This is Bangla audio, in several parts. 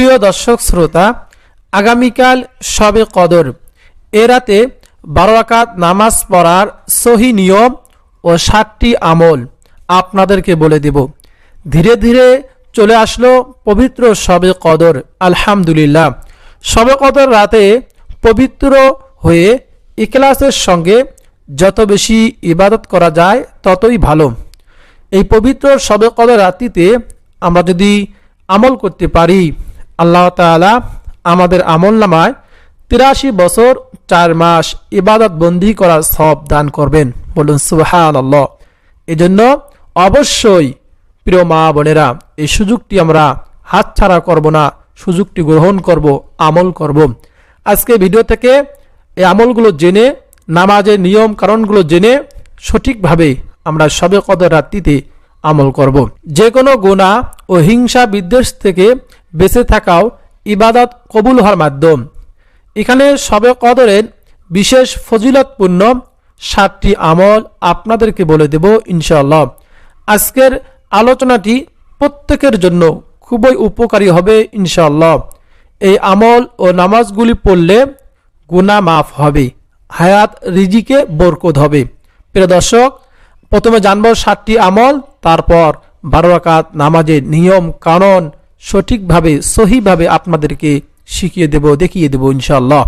প্রিয় দর্শক শ্রোতা, আগামীকাল সবে কদর। এ রাতে বারো রাকাত নামাজ পড়ার সহি নিয়ম ও সাতটি আমল আপনাদেরকে বলে দেব। ধীরে ধীরে চলে আসলো পবিত্র সবে কদর, আলহামদুলিল্লাহ। সবে কদর রাতে পবিত্র হয়ে ইকলাসের সঙ্গে যত বেশি ইবাদত করা যায়, ততই ভালো। এই পবিত্র সবে কদর রাত্রিতে আমরা যদি আমল করতে পারি আল্লাহ তাআলা আমাদের আমল নামায় তিরাশি বছর, চার মাস ইবাদত বন্দি করার সব দান করবেন। বলুন সুহান আল্লাহ এজন্য অবশ্যই প্রিয় মা বোনেরা, এই সুযোগটি আমরা হাতছাড়া করব না, সুযোগটি গ্রহণ করব, আমল করব। আজকে ভিডিও থেকে এই আমলগুলো জেনে, নামাজের নিয়ম কারণগুলো জেনে সঠিকভাবে আমরা সবে কদর রাত্রিতে আমল করব। যে কোনো গুণা ও হিংসা বিদ্বেষ থেকে বেঁচে থাকাও ইবাদত কবুল হওয়ার মাধ্যম। এখানে সবে কদরের বিশেষ ফজিলতপূর্ণ সাতটি আমল আপনাদেরকে বলে দেব ইনশাআল্লাহ। আজকের আলোচনাটি প্রত্যেকের জন্য খুবই উপকারী হবে ইনশাআল্লাহ। এই আমল ও নামাজগুলি পড়লে গুণা মাফ হবে, হায়াত রিজিকে বরকত হবে। প্রিয় দর্শক, প্রথমে জানব সাতটি আমল, তারপর বারো নামাজের নিয়ম কারণ সঠিকভাবে, সহিভাবে আপনাদেরকে শিখিয়ে দেব, দেখিয়ে দেব ইনশাআল্লাহ।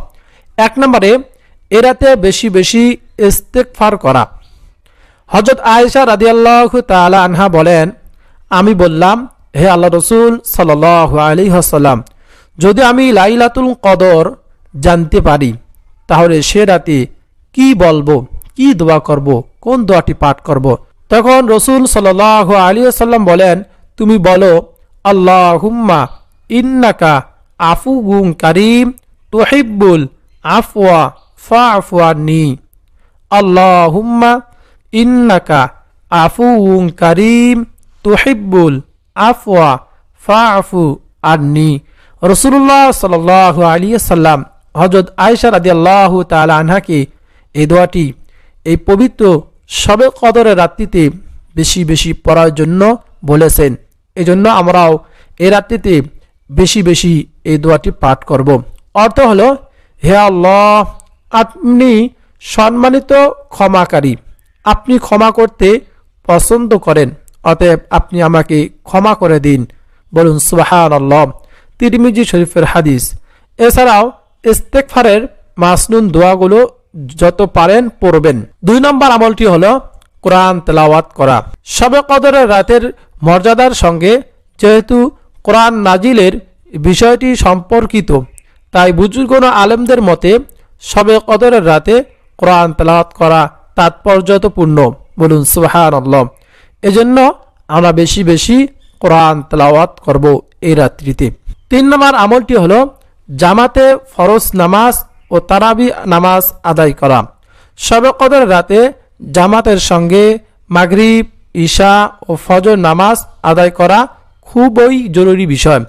এক নম্বরে, এরাতে বেশি বেশি ইস্তেকফার করা। হজরত আয়েশা রাদিয়াল্লাহু তাআলা আনহা বলেন, আমি বললাম, হে আল্লাহ রসুল সাল্লাহ আলী হাসাল্লাম যদি আমি লাইলাতুল কদর জানতে পারি, তাহলে সে রাতে কি বলব, কি দোয়া করব, কোন দোয়াটি পাঠ করব? তখন রসুল সাল্লাহ আলী আসাল্লাম বলেন, তুমি বলো আল্লাহ হুম্মা ইন্নাকা আফু গুং কারিম, তোহিব্বুল আফওয়া ফা আফওয়ানি আল্লাহ হুম্মা ইন্নাকা আফু উং কারিম, তুহিব্বুল আফওয়া ফা আফু আন্নি। রসুল্লাহ সাল আলী সাল্লাম হজরত আয়সা রাদি আল্লাহ তালা আনহাকে এই দোয়াটি এই পবিত্র সবে কদরের রাত্রিতে বেশি বেশি পড়ার জন্য বলেছেন। এই জন্য আমরাও এই রাত্রিতে বেশি বেশি এই দোয়াটি পাঠ করব। অর্থ হলো, হে আল্লাহ, আপনি সম্মানিত ক্ষমাকারী। আপনি ক্ষমা করতে পছন্দ করেন, অতএব আপনি আমাকে ক্ষমা করে দিন। বলুন সুবাহান আল্লাহ তিরমিজি শরীফের হাদিস। এছাড়াও ইস্তেকফারের মাসনুন দোয়াগুলো যত পারেন পড়বেন। দুই নম্বর আমলটি হলো, কোরআন তেলাওয়াত করা। সবে কদরের রাতের মর্যাদার সঙ্গে, যেহেতু কোরআন নাজিলের বিষয়টি সম্পর্কিত, তাই বুজুর্গন আলেমদের মতে সবে কদরের রাতে কোরআন তেলাওয়াত করা তাৎপর্যপূর্ণ। বলুন সুহান আল্লাহ এজন্য আমরা বেশি বেশি কোরআন তেলাওয়াত করব এই রাত্রিতে। তিন নম্বর আমলটি হলো জামাতে ফরজ নামাজ ও তারাবি নামাজ আদায় করা। সবে কদর রাতে জামাতের সঙ্গে মাগরিব ঈশা ও ফজর নামাজ আদায় করা খুবই জরুরি বিষয়।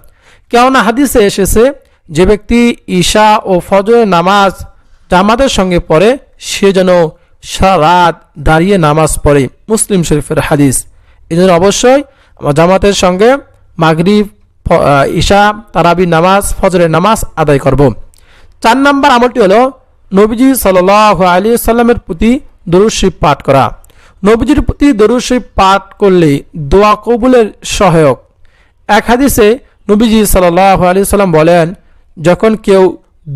কেননা হাদিসে এসেছে, যে ব্যক্তি ঈশা ও ফজর নামাজ জামাতের সঙ্গে পড়ে, সে যেন সারা রাত দাঁড়িয়ে নামাজ পড়ে। মুসলিম শরীফের হাদিস। এই জন্য অবশ্যই জামাতের সঙ্গে মাগরিব ঈশা, তারাবি নামাজ, ফজরের নামাজ আদায় করব। চার নম্বর আমলটি হলো নবীজি সাল আলী সাল্লামের প্রতি দরুশিব পাঠ করা। নবীজির প্রতি দরুশিব পাঠ করলে দোয়া কবুলের সহায়ক। এক হাদিসে নবীজি সাল আলী সাল্লাম বলেন, যখন কেউ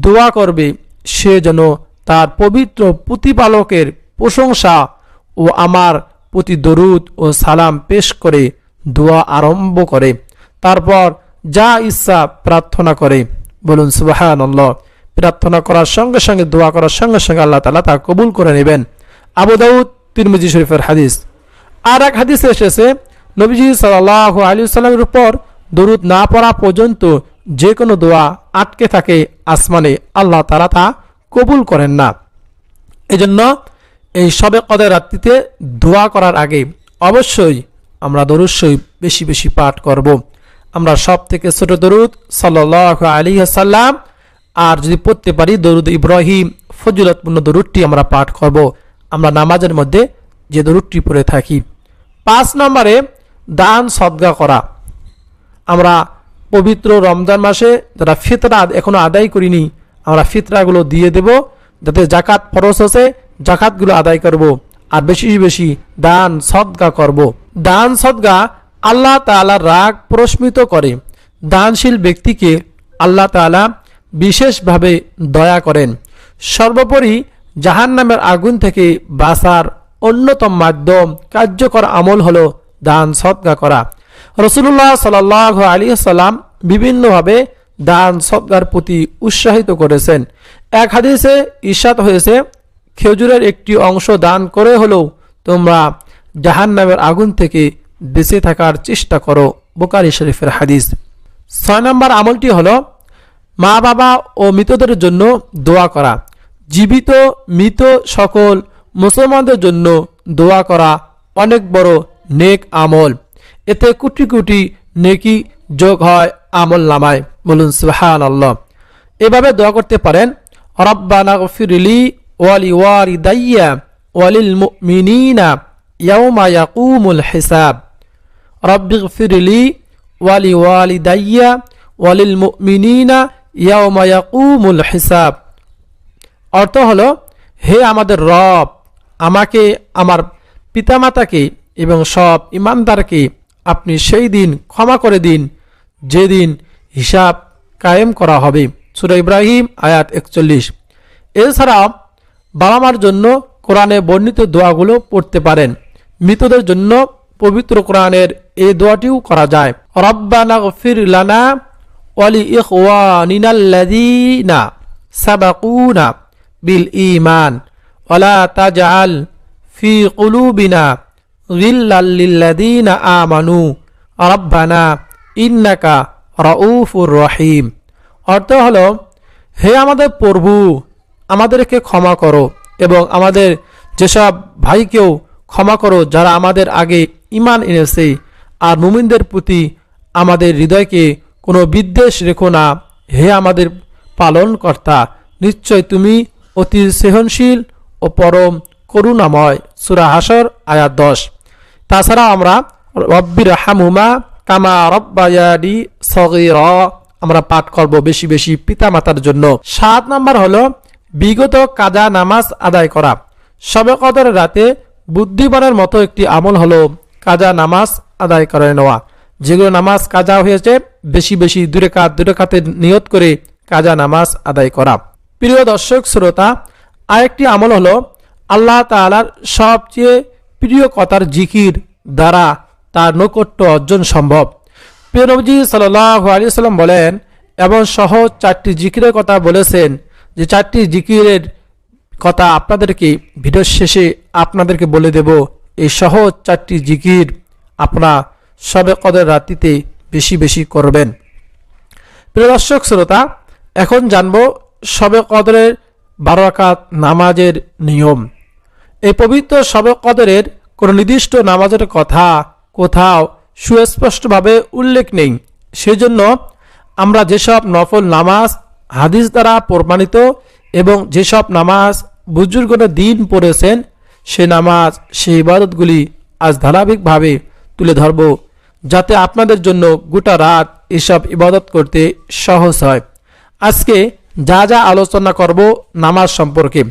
দোয়া করবে, সে যেন তার পবিত্র প্রতিপালকের প্রশংসা ও আমার প্রতি দরুদ ও সালাম পেশ করে দোয়া আরম্ভ করে। তারপর যা ইচ্ছা প্রার্থনা করে। বলুন সুবাহান প্রার্থনা করার সঙ্গে সঙ্গে, দোয়া করার সঙ্গে সঙ্গে আল্লাহ তালা তা কবুল করে নেবেন। আবু দাউদ তিরমিজি শরীফের হাদিস আর এক হাদিস এসেছে, নবীজি সাল্লাহ আলী সাল্লামের উপর দরুদ না পড়া পর্যন্ত যে কোনো দোয়া আটকে থাকে আসমানে, আল্লাহ তারা তা কবুল করেন না এজন্য এই সবে কদের রাত্রিতে দোয়া করার আগে অবশ্যই আমরা দরুশ্বই বেশি বেশি পাঠ করব। আমরা সব থেকে ছোট দরুদ সাল্লাহ আলী সাল্লাম আর যদি পড়তে পারি দরুদ ইব্রাহিম ফজিলতপূর্ণ দরুদটি আমরা পাঠ করব। আমরা নামাজের মধ্যে যে দরুদটি পড়ে থাকি। পাঁচ নম্বরে দান সদ্গা করা। আমরা পবিত্র রমজান মাসে যারা ফিতরা এখনও আদায় করিনি, আমরা ফিতরাগুলো দিয়ে দেব, যাতে জাকাত ফরস আছে জাকাতগুলো আদায় করব আর বেশি বেশি দান সদগা করব। দান সদগা আল্লাহ তাআলার রাগ প্রস্মিত করে। দানশীল ব্যক্তিকে আল্লাহ তাআলা বিশেষভাবে দয়া করেন। সর্বোপরি জাহান নামের আগুন থেকে বাঁচার অন্যতম মাধ্যম, কার্যকর আমল হলো দান সদগা করা। রসুল্লাহ সাল আলী সাল্লাম বিভিন্নভাবে দান সদগার প্রতি উৎসাহিত করেছেন। এক হাদিসে ঈর্ষাদ হয়েছে, খেজুরের একটি অংশ দান করে হলেও তোমরা জাহান নামের আগুন থেকে বেঁচে থাকার চেষ্টা করো, বোকারি শরীফের হাদিস। ছয় নম্বর আমলটি হলো মা বাবা ও মৃতদের জন্য দোয়া করা। জীবিত, মৃত সকল মুসলমানদের জন্য দোয়া করা অনেক বড় নেক আমল। এতে কোটি কোটি নেকি যোগ হয় আমল নামায়। বলুন সুহান আল্লাহ এভাবে দোয়া করতে পারেন, রব্বানা গফিরলি ওয়ালি ওয়ারিদাইয়া ওয়ালিল মুমিনিনা ইয়াউমা ইয়াকুমুল হিসাব। রব্বি গফিরলি ওয়ালি ওয়ালিদাইয়া ওয়ালিল মুমিনিনা ইয়াউমা ইয়াকুমুল হিসাব। অর্থ হলো, হে আমাদের রব, আমাকে, আমার পিতামাতাকে এবং সব ইমানদারকে আপনি সেই দিন ক্ষমা করে দিন, যেদিন হিসাব কায়েম করা হবে। সুরা ইব্রাহিম, আয়াত একচল্লিশ। এছাড়াও বাবা মার জন্য কোরআনে বর্ণিত দোয়াগুলো পড়তে পারেন। মৃতদের জন্য পবিত্র কোরআনের এই দোয়াটিও করা যায়। রব্বানা গফির লানা ওয়ালি ইখওয়ানিনাল্লাযীনা সাবাকুনা বিল ঈমান। ওয়ালা তাজআল ফি কুলুবিনা গিল্লাল লিল্লাযীনা আমানু। রব্বানা ইন্নাকা রাউফুর রহিম। অর্থ হলো, হে আমাদের প্রভু, আমাদেরকে ক্ষমা করো এবং আমাদের যেসব ভাইকেও ক্ষমা করো যারা আমাদের আগে ইমান এনেছে আর মুমিনদের প্রতি আমাদের হৃদয়কে কোনো বিদ্বেষ রেখো না। হে আমাদের পালনকর্তা, নিশ্চয় তুমি অতি সহনশীল ও পরম করুণাময়। সুরা হাসর আয়াত দশ। তাছাড়া আমরা রব্বির হামুমা কামা রব্বায়াডি সগির আমরা পাঠ করব বেশি বেশি পিতা মাতার জন্য। সাত নাম্বার হলো বিগত কাজা নামাজ আদায় করা। সবে কদর রাতে বুদ্ধিমানের মতো একটি আমল হলো কাজা নামাজ আদায় করে নেওয়া। যেগুলো নামাজ কাজা হয়েছে, বেশি বেশি দূরে কাত দূরে কাতে নিয়ত করে কাজা নামাজ আদায় করা। প্রিয় দর্শক, শ্রোতা, আরেকটি আমল হলো আল্লাহ তাআলার সবচেয়ে প্রিয় কথার জিকির দ্বারা তার নৈকট্য অর্জন সম্ভব। প্রিয়নবজি সাল্লাহ আলী সাল্লাম বলেন, এবং সহজ চারটি জিকিরের কথা বলেছেন, যে চারটি জিকিরের কথা আপনাদেরকে ভিডিওর শেষে আপনাদেরকে বলে দেব। এই সহজ চারটি জিকির আপনারা সবে কদের রাত্রিতে বেশি বেশি করবেন। প্রিয় দর্শক, শ্রোতা, এখন জানব সবে কদরের বারো রাকাত নামাজের নিয়ম। এই পবিত্র সবে কদরের কোনো নির্দিষ্ট নামাজের কথা কোথাও সুস্পষ্টভাবে উল্লেখ নেই। সেজন্য আমরা যেসব নফল নামাজ, হাদিস দ্বারা প্রমাণিত এবং যেসব নামাজ বুজুর্গরা দিন পড়েছেন, সে নামাজ, সেই ইবাদতগুলি আজ ধারাবাহিকভাবে তুলে ধরব, যাতে আপনাদের জন্য গোটা রাত এসব ইবাদত করতে সহজ হয়। আজকে যা যা আলোচনা করব নামাজ সম্পর্কে।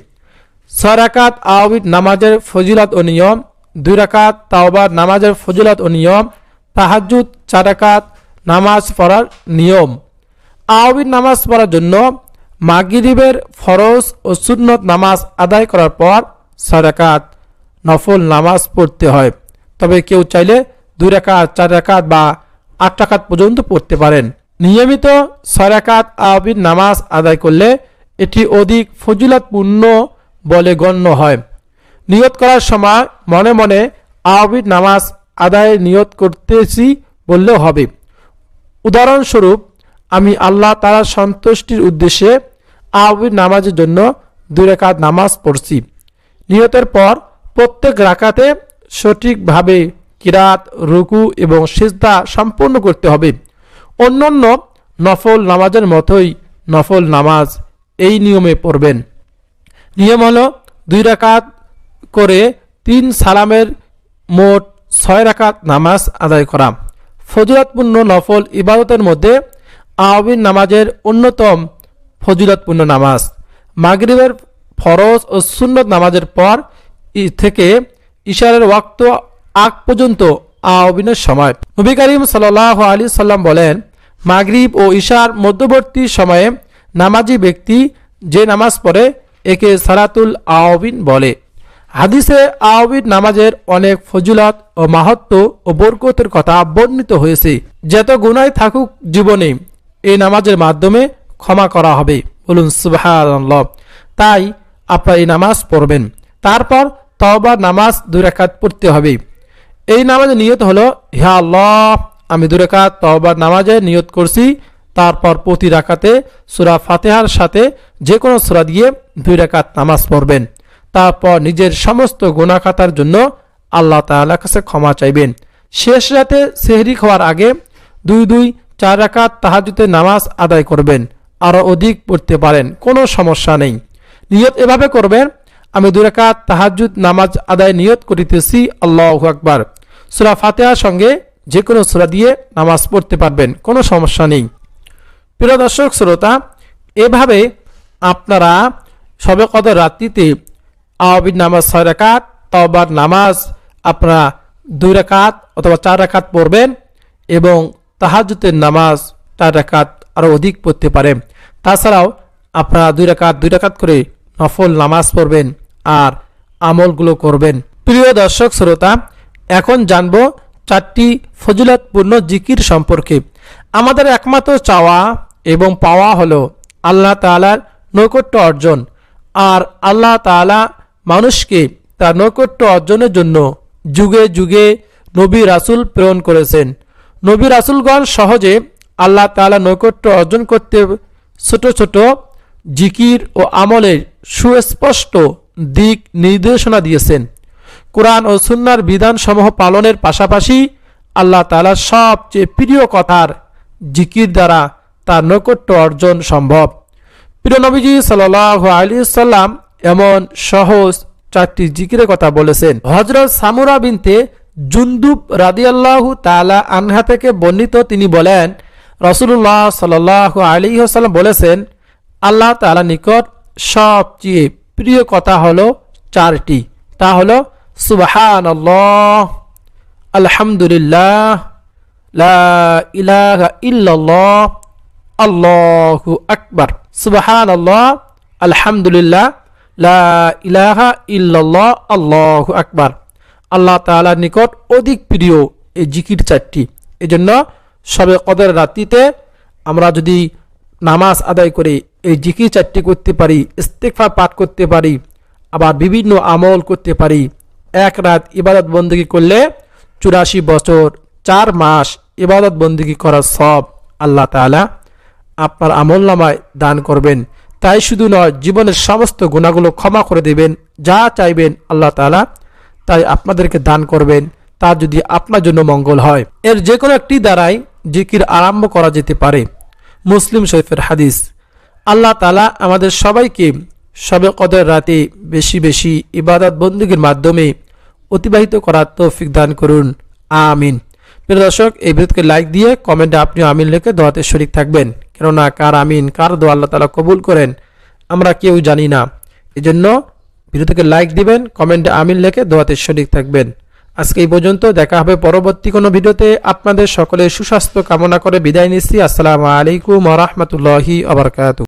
ছয় রাকাত আওবিদ নামাজের ফজিলত ও নিয়ম, দুই রাকাত তাওবার নামাজের ফজিলত ও নিয়ম তাহাজুদ চার রাকাত নামাজ পড়ার নিয়ম। আওবিদ নামাজ পড়ার জন্য মাগিরিবের ফরজ ও সুন্নত নামাজ আদায় করার পর ছয় রাকাত নফল নামাজ পড়তে হয়। তবে কেউ চাইলে দুই রাকাত, চার রাকাত বা আট রাকাত পর্যন্ত পড়তে পারেন। নিয়মিত ছয় রাকাত আওবিদ নামাজ আদায় করলে এটি অধিক ফজিলতপূর্ণ বলে গণ্য হয়। নিয়ত করার সময় মনে মনে আবির নামাজ আদায়ের নিয়ত করতেছি বললেও হবে। উদাহরণস্বরূপ, আমি আল্লাহ তারা সন্তুষ্টির উদ্দেশ্যে আওবিদ নামাজের জন্য দুই রেখাত নামাজ পড়ছি। নিয়তের পর প্রত্যেক রাকাতে সঠিকভাবে কিরাত, রুকু এবং সিজদা সম্পূর্ণ করতে হবে। অন্যান্য নফল নামাজের মতোই নফল নামাজ এই নিয়মে পড়বেন। নিয়ম হলো দুই রাকাত করে তিন সালামের মোট ছয় রাকাত নামাজ আদায় করা। ফজিলতপূর্ণ নফল ইবাদতের মধ্যে আওয়াবিন নামাজের অন্যতম ফজিলতপূর্ণ নামাজ। মাগরিবের ফরজ ও সুন্নত নামাজের পর থেকে ইশারের ওয়াক্ত আগ পর্যন্ত আওয়াবিনের সময়। নবী করিম সাল্লাহ আলী সাল্লাম বলেন, মাগরিব ও ঈশার মধ্যবর্তী সময়ে নামাজি ব্যক্তি যে নামাজ পড়ে, একে সারাতুল আওয়াবিন বলে। হাদিসে আওয়াবিন নামাজের অনেক ফজিলত ও মাহাত্ম ও বরকতের কথা বর্ণিত হয়েছে। যত গুনায় থাকুক জীবনে এই নামাজের মাধ্যমে ক্ষমা করা হবে। বলুন, সুবহানাল্লাহ। তাই আপনারা এই নামাজ পড়বেন। তারপর তওবার নামাজ দুই রাকাত পড়তে হবে। এই নামাজে নিয়ত হলো, হে আল্লাহ, আমি দুই রাকাত তওবার নামাজে নিয়ত করছি। তারপর প্রতি রাকাতে সূরা ফাতেহার সাথে যে কোনো সূরা দিয়ে দুই রাকাত নামাজ পড়বেন। তারপর নিজের সমস্ত গুণাখাতার জন্য আল্লাহ তাআলার কাছে ক্ষমা চাইবেন। শেষ রাতে সেহরি খাওয়ার আগে দুই দুই চার রাকাত তাহাজুতে নামাজ আদায় করবেন। আরও অধিক পড়তে পারেন, কোনো সমস্যা নেই। নিয়ত এভাবে করবেন আমি দুই রাকাত তাহাজুদ নামাজ আদায় নিয়ত করিতেছি, আল্লাহ আকবার। সূরা ফাতেহার সঙ্গে যে কোনো সূরা দিয়ে নামাজ পড়তে পারবেন, কোনো সমস্যা নেই। প্রিয় দর্শক, শ্রোতা, এভাবে আপনারা সবে কদর রাত্রিতে আওয়াবির নামাজ ছয় রাকাত তবার নামাজ আপনারা দুই রাকাত অথবা চার রাকাত পড়বেন এবং তাহাজুতের নামাজ চার রাকাত আরও অধিক পড়তে পারেন। তাছাড়াও আপনারা দুই রাকাত দুই রাকাত করে নফল নামাজ পড়বেন। আর আমলগুলো করবেন। প্রিয় দর্শক, শ্রোতা, এখন জানব চারটি ফজিলতপূর্ণ জিকির সম্পর্কে। আমাদের একমাত্র চাওয়া এবং পাওয়া হলো আল্লাহ তাআলার নৈকট্য অর্জন। আর আল্লাহ তাআলা মানুষকে তার নৈকট্য অর্জনের জন্য যুগে যুগে নবী রাসুল প্রেরণ করেছেন। নবী রাসুলগণ সহজে আল্লাহ তাআলা নৈকট্য অর্জন করতে ছোট ছোট জিকির ও আমলের সুস্পষ্ট দিক নির্দেশনা দিয়েছেন। কোরআন ও সুন্নার বিধানসমূহ পালনের পাশাপাশি আল্লাহ তাআলার সবচেয়ে প্রিয় কথার জিকির দ্বারা তার নৈকট্য অর্জন সম্ভব। প্রিয় নবীজি সাল্লাহ আলী সাল্লাম এমন সহজ চারটি জিকিরের কথা বলেছেন। হজরত সামুরা বিনতে জুন্দুব রাদিয়াল্লাহু তালা আনহা থেকে বর্ণিত তিনি বলেন রসুল্লাহ সাল্লাহ আলী সাল্লাম বলেছেন, আল্লাহ তাআলা নিকট সবচেয়ে প্রিয় কথা হলো চারটি। তা হলো সুবাহান আলহামদুলিল্লাহ, লা ইলাহা ইল্লাল্লাহ, আল্লাহু আকবার সুবাহান আল্লাহ আলহামদুলিল্লাহ, লা ইলাহা ইল্লাল্লাহ, আল্লাহু আকবার। আল্লাহ তাআলার নিকট অধিক প্রিয় এই জিকির চারটি। এজন্য সবে কদর রাত্রিতে আমরা যদি নামাজ আদায় করে এই জিকির চারটি করতে পারি ইস্তেকফা পাঠ করতে পারি, আবার বিভিন্ন আমল করতে পারি। এক রাত ইবাদত বন্দী করলে চুরাশি বছর, চার মাস ইবাদত বন্দী করার সব আল্লাহ তাআলা আপনার আমল নামায় দান করবেন। তাই শুধু নয়, জীবনের সমস্ত গুণাগুলো ক্ষমা করে দেবেন, যা চাইবেন আল্লাহ তাআলা তাই আপনাদেরকে দান করবেন। তা যদি আপনার জন্য মঙ্গল হয়। এর যে কোনো একটি দ্বারাই জিকির আরম্ভ করা যেতে পারে। মুসলিম শরীফের হাদিস। আল্লাহ তালা আমাদের সবাইকে সবে কদর রাতে বেশি বেশি ইবাদত বন্দুকের মাধ্যমে অতিবাহিত করার তৌফিক দান করুন। আমিন। প্রিয় দর্শক, এই ভিডিওকে লাইক দিয়ে কমেন্টে আপনি আমিন লিখে দোয়াতে শরিক থাকবেন। কেননা কার আমিন, কার দোয়া আল্লাহ তালা কবুল করেন, আমরা কেউ জানি না। এজন্য ভিডিওটিকে লাইক দিবেন, কমেন্টে আমিন লিখে দোয়াতে শরিক থাকবেন। আজকে এই পর্যন্ত, দেখা হবে পরবর্তী কোনো ভিডিওতে। আপনাদের সকলের সুস্বাস্থ্য কামনা করে বিদায় নিচ্ছি। আসসালামু আলাইকুম রহমতুল্লাহি আবরকাত